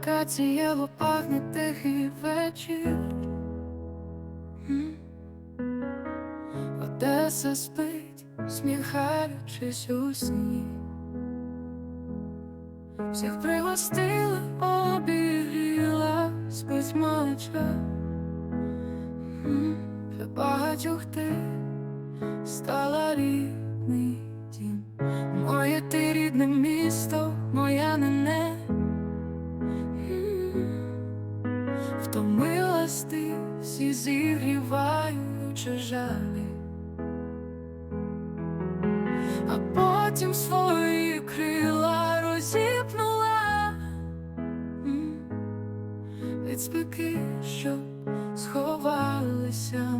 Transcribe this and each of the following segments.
акацієво пахне тихий вечір. Одеса спить, сміхаючись у сні. Всіх пригостила, обігріла, спить маличка. М. Для багатьох ти стала рідний Втомилась ти, всі зігріваючи жалі. А потім свої крила розіпнула. Від спеки, що сховалися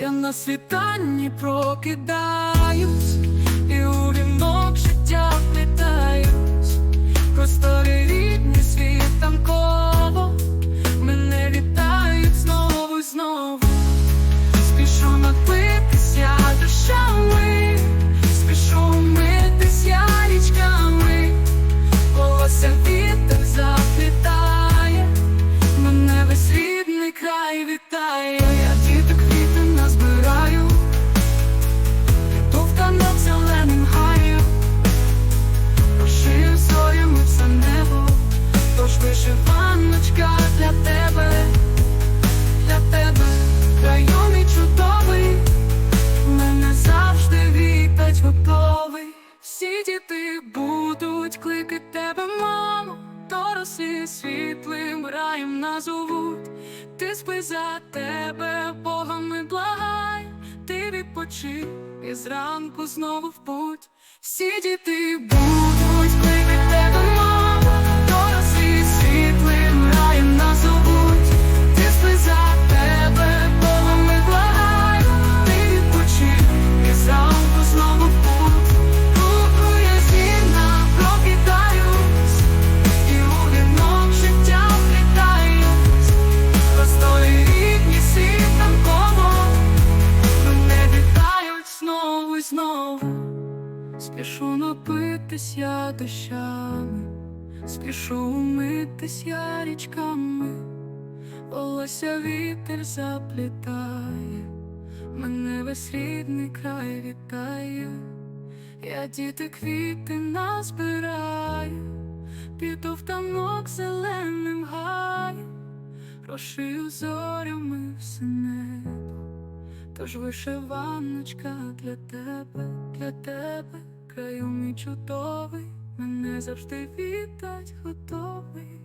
Я на світанні прокидаюсь, і у вінок життя вплітаюсь. Просторі рідні світанково Мене вітають знову й знову. Спішу напитися душами Спішу митися річками. Волосся вітер заплітає Мене весь рідний край вітає будуть тебе, мамо, дорослі світлим раєм назовуть. Ти спи за тебе, Богом і благай, ти відпочив, і зранку знову в путь. Всі діти будуть знову. Спішу напитись я дощами Спішу умитись я річками. Волосся вітер заплітає Мене весь рідний край вітає. Я діти квіти назбираю Піду в танок зеленим гаєм Прошию зорями все небо, тож вишиваночка для тебе, для тебе, краю мій чудовий, мене завжди вітать готовий.